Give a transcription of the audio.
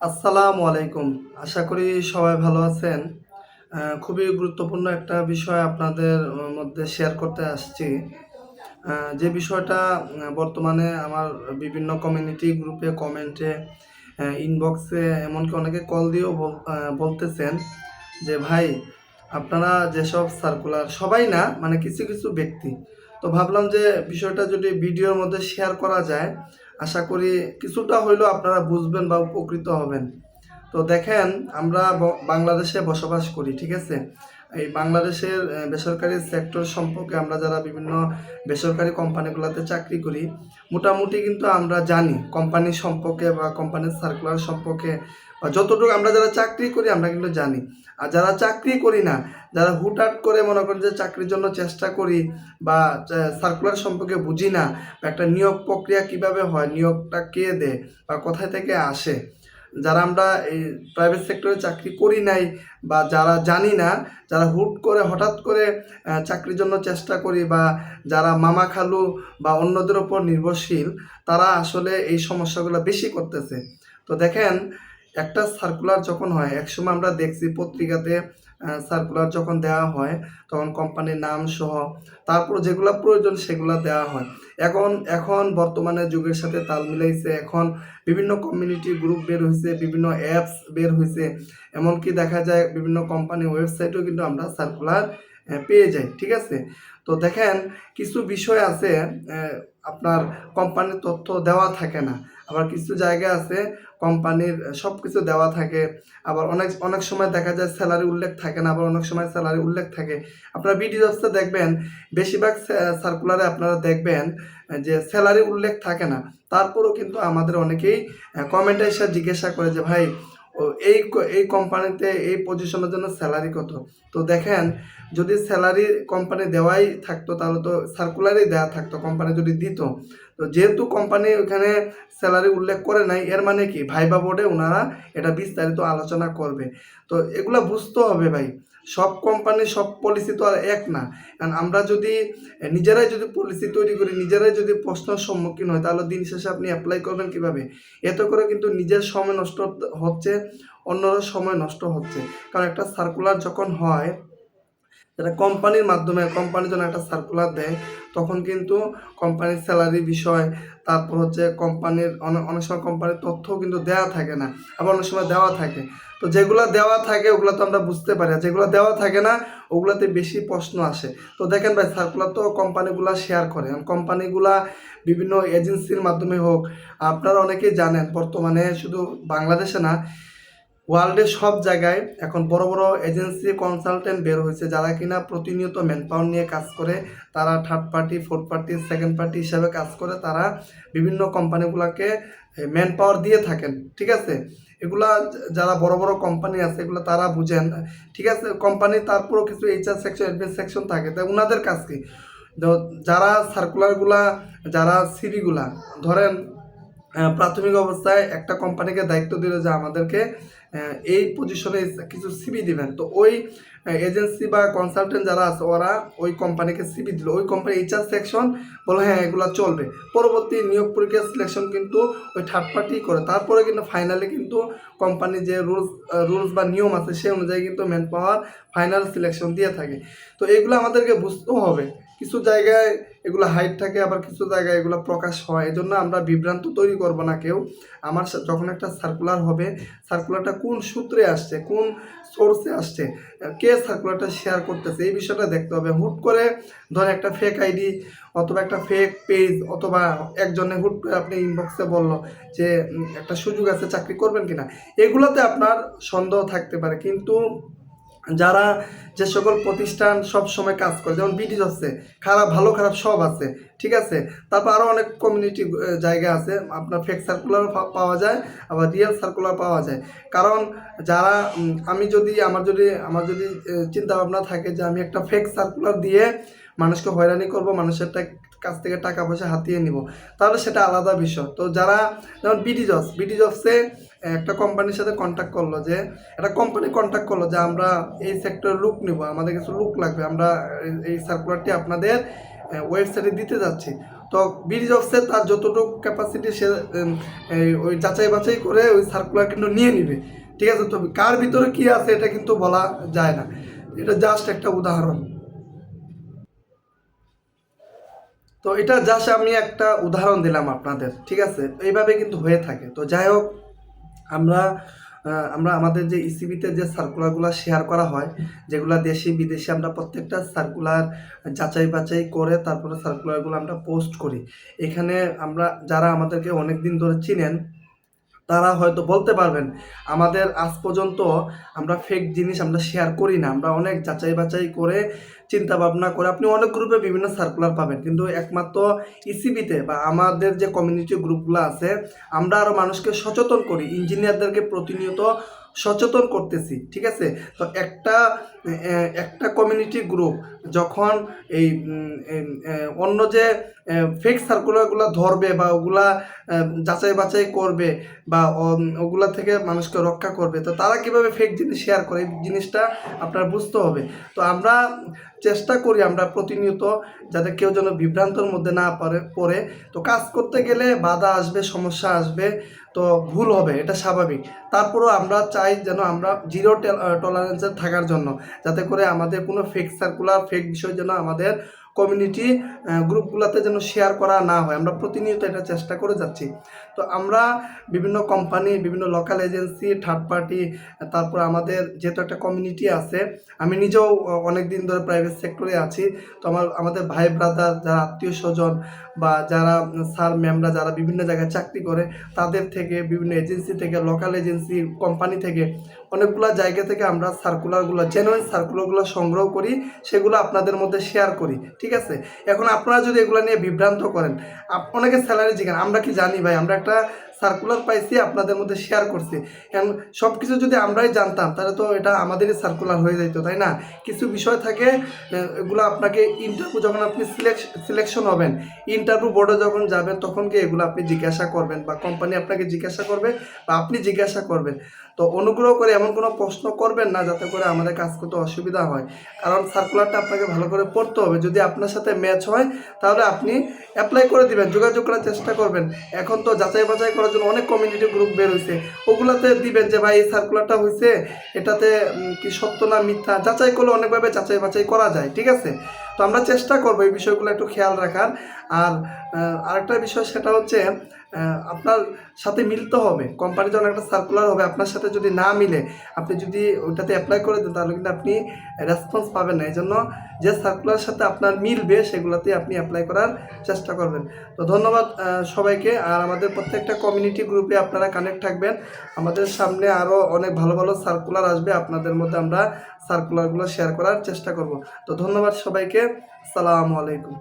আসসালামু আলাইকুম। আশা করি সবাই ভালো আছেন। খুবই গুরুত্বপূর্ণ একটা বিষয় আপনাদের মধ্যে শেয়ার করতে আসছি। যে বিষয়টা বর্তমানে আমার বিভিন্ন কমিউনিটি গ্রুপে কমেন্টে ইনবক্সে এমনকি অনেকে কল দিয়েও বলতেছেন যে, ভাই, আপনারা যেসব সার্কুলার সবাই না মানে কিছু কিছু ব্যক্তি তো ভাবলাম যে বিষয়টা যদি ভিডিওর মধ্যে শেয়ার করা যায়, আশা করি কিছুটা হইলেও আপনারা বুঝবেন বা উপকৃত হবেন। তো দেখেন, আমরা বাংলাদেশে বসবাস করি, ঠিক আছে? এই বাংলাদেশের বেসরকারি সেক্টর সম্পর্কে আমরা যারা বিভিন্ন বেসরকারি কোম্পানিগুলোতে চাকরি করি, মোটামুটি কিন্তু আমরা জানি কোম্পানি সম্পর্কে বা কোম্পানির সার্কুলার সম্পর্কে, বা যতটুকু আমরা যারা চাকরি করি, আমরা কিন্তু জানি। আর যারা চাকরি করি না যারা হুটহাট করে মনে করেন যে চাকরির জন্য চেষ্টা করি বা সার্কুলার সম্পর্কে বুঝি না একটা নিয়োগ প্রক্রিয়া কীভাবে হয়, নিয়োগটা কে দেয়, বা কোথায় থেকে আসে? যারা আমরা এই প্রাইভেট সেক্টরে চাকরি করি নাই, বা যারা জানি না, যারা হুট করে, হঠাৎ করে চাকরির জন্য চেষ্টা করি, বা যারা মামা খালু বা অন্যদের ওপর নির্ভরশীল, তারা আসলে এই সমস্যাগুলো বেশি করতেছে। তো দেখেন, একটা সার্কুলার যখন হয়, একসময় আমরা দেখছি পত্রিকাতে সার্কুলার যখন দেওয়া হয়, তখন কোম্পানির নাম সহ তারপর যেগুলো প্রয়োজন সেগুলো দেওয়া হয়। এখন এখন বর্তমানে যুগের সাথে তাল মিলাইছে। এখন বিভিন্ন কমিউনিটি গ্রুপ বের হয়েছে বিভিন্ন অ্যাপস বের হয়েছে এমনকি দেখা যায় বিভিন্ন কোম্পানি ওয়েবসাইটেও কিন্তু আমরা সার্কুলার পেয়ে যাই, ঠিক আছে? তো দেখেন, কিছু বিষয় আছে আপনার কোম্পানির তথ্য দেওয়া থাকে না। আবার কিছু জায়গা আছে, কোম্পানির সব কিছু দেওয়া থাকে, আবার অনেক অনেক সময় দেখা যায় স্যালারি উল্লেখ থাকে না, আবার অনেক সময় স্যালারি উল্লেখ থাকে। আপনারা বিডি জবসে দেখবেন, বেশিরভাগ সার্কুলারে আপনারা দেখবেন, যে স্যালারি উল্লেখ থাকে না। তারপরেও কিন্তু আমাদের অনেকেই কমেন্টে এসে জিজ্ঞাসা করে যে, ভাই এই এই কোম্পানিতে এই পজিশনের জন্য স্যালারি কত? তো দেখেন, যদি স্যালারি কোম্পানি দেওয়াই থাকতো, তাহলে তো সার্কুলারই দেওয়া থাকতো, কোম্পানি যদি দিত। তো যেহেতু কোম্পানি ওখানে স্যালারি উল্লেখ করে নাই, এর মানে কি? ভাইবা বোর্ডে ওনারা এটা বিস্তারিত আলোচনা করবে। তো এগুলো বুঝতে হবে ভাই। সব কোম্পানি সব পলিসি তো আর এক না। কারণ আমরা যদি, নিজেরাই যদি পলিসি তৈরি করি, নিজেরাই যদি প্রশ্নের সম্মুখীন হয়, তাহলে দিন শেষে আপনি অ্যাপ্লাই করবেন কীভাবে? এতে করে কিন্তু নিজের সময় নষ্ট হচ্ছে, অন্যরা সময় নষ্ট হচ্ছে। কারণ একটা সার্কুলার যখন হয় যেটা কোম্পানির মাধ্যমে কোম্পানি যখন একটা সার্কুলার দেয়, তখন কিন্তু কোম্পানির স্যালারি বিষয়, তারপর হচ্ছে কোম্পানির অনেক সময় কোম্পানির তথ্যও কিন্তু দেওয়া থাকে না, আবার অনেক সময় দেওয়া থাকে। তো যেগুলো দেওয়া থাকে, ওগুলো তো আমরা বুঝতে পারি, আর যেগুলো দেওয়া থাকে না, ওগুলোতে বেশি প্রশ্ন আসে। তো দেখেন ভাই সার্কুলার তো কোম্পানিগুলো শেয়ার করে কোম্পানিগুলা বিভিন্ন এজেন্সির মাধ্যমে হোক, আপনারা অনেকেই জানেন, বর্তমানে শুধু বাংলাদেশে না ওয়ার্ল্ডের সব জায়গায় এখন বড় বড় এজেন্সি কনসালটেন্ট বের হয়েছে যারা কিনা প্রতিনিয়ত ম্যান পাওয়ার নিয়ে কাজ করে, তারা third party fourth party second party হিসাবে কাজ করে, তারা বিভিন্ন কোম্পানিগুলোকে ম্যান পাওয়ার দিয়ে থাকেন, ঠিক আছে? এগুলা যারা বড় বড় কোম্পানি আছে, এগুলো তারা বুঝেন। ঠিক আছে? কোম্পানি তারপরও কিছু এইচআর সেকশন অ্যাডমিন সেকশন থাকে তাই ওনাদের কাজ কি? যারা সার্কুলারগুলা যারা সিবিগুলা ধরেন প্রাথমিক অবস্থায় একটা কোম্পানিকে দায়িত্ব দিল যে আমাদেরকে এই পজিশনে কিছু সিবি দিবেন। তো ওই এজেন্সি বা কনসালটেন্ট যারা আছে, ওরা ওই কোম্পানিকে সিবি দিল। ওই কোম্পানি এইচআর সেকশন বলো হ্যাঁ এগুলো চলবে। পরবর্তী নিয়োগ প্রক্রিয়া সিলেকশন কিন্তু ওই থার্ড পার্টি করে। তারপরে কিন্তু ফাইনালি কিন্তু কোম্পানি যে রুলস রুলস বা নিয়ম আছে, সেই অনুযায়ী কিন্তু ম্যান পাওয়ার ফাইনাল সিলেকশন দিয়ে থাকে। তো এগুলো আমাদেরকে বুঝতেও হবে। কিছু জায়গায় এগুলো হাইট থাকে, আবার কিছু জায়গায় এগুলো প্রকাশ হয়। এই জন্য আমরা বিভ্রান্ত তৈরি করব না কেউ। আমার যখন একটা সার্কুলার হবে সার্কুলারটা কোন সূত্রে আসছে, কোন সোর্সে আসছে, কে সার্কুলারটা শেয়ার করতেছে, এই বিষয়টা দেখতে হবে। হুট করে ধর একটা ফেক আইডি অথবা একটা ফেক পেজ অথবা একজনে হুট করে আপনি ইনবক্সে বলল যে একটা সুযোগ আছে, চাকরি করবেন কিনা? এগুলোতে আপনার সন্দেহ থাকতে পারে। কিন্তু যারা যে সকল প্রতিষ্ঠান সব সময় কাজ করে, যেমন বিডিজ আছে, খারাপ, ভালো, খারাপ সব আছে, ঠিক আছে? তারপর আরও অনেক কমিউনিটি জায়গা আছে, আপনার ফেক সার্কুলার পাওয়া যায়, আবার রিয়েল সার্কুলার পাওয়া যায়। কারণ যারা আমি যদি, আমার যদি আমার যদি চিন্তা ভাবনা থাকে যে আমি একটা ফেক সার্কুলার দিয়ে মানুষকে হয়রানি করব, মানুষের কাছ থেকে টাকা পয়সা হাতিয়ে নিব, তাহলে সেটা আলাদা বিষয়। তো যারা, যেমন বিডি জবস বিডি জবসে একটা কোম্পানির সাথে কন্ট্যাক্ট করল যে, একটা কোম্পানি কন্ট্যাক্ট করল যে, আমরা এই সেক্টরে লুক নিব, আমাদের কিছু লুক লাগবে, আমরা এই- সার্কুলারটি আপনাদের ওয়েবসাইটে দিতে যাচ্ছি। তো ব্রিজ অফসে তার যতটুকু ক্যাপাসিটি সে ওই যাচাই বাছাই করে ওই সার্কুলার কিন্তু নিয়ে নিবে। ঠিক আছে? তবে কার ভিতরে কি আছে এটা কিন্তু বলা যায় না। এটা জাস্ট একটা উদাহরণ। তো এটা জাস্ট আমি একটা উদাহরণ দিলাম আপনাদের, ঠিক আছে? এইভাবে কিন্তু হয়ে থাকে। তো যাই হোক আমরা আমরা আমাদের যে ইসিবিতে যে সার্কুলারগুলো শেয়ার করা হয়, যেগুলো দেশি, বিদেশি আমরা প্রত্যেকটা সার্কুলার যাচাই বাছাই করে তারপরে সার্কুলারগুলো আমরা পোস্ট করি। এখানে আমরা, যারা আমাদেরকে অনেক দিন ধরে চিনেন তারা হয়তো বলতে পারবেন, আমাদের আজ পর্যন্ত আমরা ফেক জিনিস আমরা শেয়ার করি না, আমরা অনেক যাচাই বাছাই করে, চিন্তা ভাবনা করে আপনি অনেক গ্রুপে বিভিন্ন সার্কুলার পাবেন। কিন্তু একমাত্র ইসিবিতে বা আমাদের যে কমিউনিটি গ্রুপগুলো আছে, আমরা আরও মানুষকে সচেতন করি ইঞ্জিনিয়ারদেরকে প্রতিনিয়ত সচেতন করতেছি, ঠিক আছে? তো একটা একটা কমিউনিটি গ্রুপ যখন এই অন্য যে ফেক সার্কুলারগুলো ধরবে বা ওগুলা যাচাই বাছাই করবে বা ওগুলা থেকে মানুষকে রক্ষা করবে, তো তারা কীভাবে ফেক জিনিস শেয়ার করে? এই জিনিসটা আপনার বুঝতে হবে। তো আমরা চেষ্টা করি আমরা প্রতিনিয়ত যাতে কেউ যেন বিভ্রান্তর মধ্যে না পারে, পড়ে। তো কাজ করতে গেলে বাধা আসবে, সমস্যা আসবে, তো ভুল হবে, এটা স্বাভাবিক। তারপরেও আমরা চাই যেন আমরা জিরো টলারেন্সের থাকার জন্য, যাতে করে আমাদের কোনো ফেক সার্কুলার ফেক বিষয় যেন আমাদের কমিউনিটি গ্রুপগুলোতে যেন শেয়ার করা না হয়। আমরা প্রতিনিয়ত এটা চেষ্টা করে যাচ্ছি। তো আমরা বিভিন্ন কোম্পানি বিভিন্ন লোকাল এজেন্সি থার্ড পার্টি তারপর আমাদের যেহেতু একটা কমিউনিটি আছে, আমি নিজেও অনেক দিন ধরে প্রাইভেট সেক্টরে আছি। তো আমার, আমাদের ভাই ব্রাদার যারা আত্মীয় স্বজন বা যারা স্যার ম্যামরা যারা বিভিন্ন জায়গায় চাকরি করে, তাদের থেকে, বিভিন্ন এজেন্সি থেকে লোকাল এজেন্সি কোম্পানি থেকে অনেকগুলো জায়গা থেকে আমরা সার্কুলারগুলো জেনুইন সার্কুলারগুলো সংগ্রহ করি, সেগুলো আপনাদের মধ্যে শেয়ার করি, ঠিক আছে? এখন আপনারা যদি এগুলো নিয়ে বিভ্রান্ত করেন অনেকে স্যালারি জিজ্ঞান আমরা কি জানি ভাই, আমরা সার্কুলার পাইছি, আপনাদের মধ্যে শেয়ার করছি। এখন সব কিছু যদি আমরাই জানতাম, তাহলে তো এটা আমাদেরই সার্কুলার হয়ে যাইতো, তাই না? কিছু বিষয় থাকে এগুলো আপনাকে ইন্টারভিউ যখন আপনি সিলেকশন হবেন ইন্টারভিউ বোর্ডে যখন যাবেন, তখন কি এগুলো আপনি জিজ্ঞাসা করবেন বা কোম্পানি আপনাকে জিজ্ঞাসা করবে বা আপনি জিজ্ঞাসা করবেন? তো অনুগ্রহ করে এমন কোনো প্রশ্ন করবেন না যাতে করে আমাদের কাজ করতে অসুবিধা হয়। কারণ সার্কুলারটা আপনাকে ভালো করে পড়তে হবে। যদি আপনার সাথে ম্যাচ হয়, তাহলে আপনি অ্যাপ্লাই করে দিবেন, যোগাযোগ করার চেষ্টা করবেন। এখন তো যাচাই বাছাই করার জন্য অনেক কমিউনিটি গ্রুপ বের হয়েছে ওগুলাতে দিবেন যে, ভাই, এই সার্কুলারটা হয়েছে এটাতে কি সত্য না মিথ্যা? যাচাই করলে অনেকভাবে যাচাই বাছাই করা যায়, ঠিক আছে? তো আমরা চেষ্টা করব এই বিষয়গুলো একটু খেয়াল রাখার। আর আরেকটা বিষয় সেটা হচ্ছে আপনার সাথে মিলতে হবে কোম্পানি যখন একটা সার্কুলার হবে, আপনার সাথে যদি না মিলে, আপনি যদি ওইটাতে অ্যাপ্লাই করে দেন, তাহলে কিন্তু আপনি রেসপন্স পাবেন না। এই জন্য যে সার্কুলার সাথে আপনার মিলবে সেগুলোতে আপনি অ্যাপ্লাই করার চেষ্টা করবেন। তো ধন্যবাদ সবাইকে। আর আমাদের প্রত্যেকটা কমিউনিটি গ্রুপে আপনারা কানেক্ট থাকবেন। আমাদের সামনে আরও অনেক ভালো ভালো সার্কুলার আসবে। আপনাদের মধ্যে আমরা সার্কুলারগুলো শেয়ার করার চেষ্টা করব। তো ধন্যবাদ সবাইকে। আসসালামু আলাইকুম।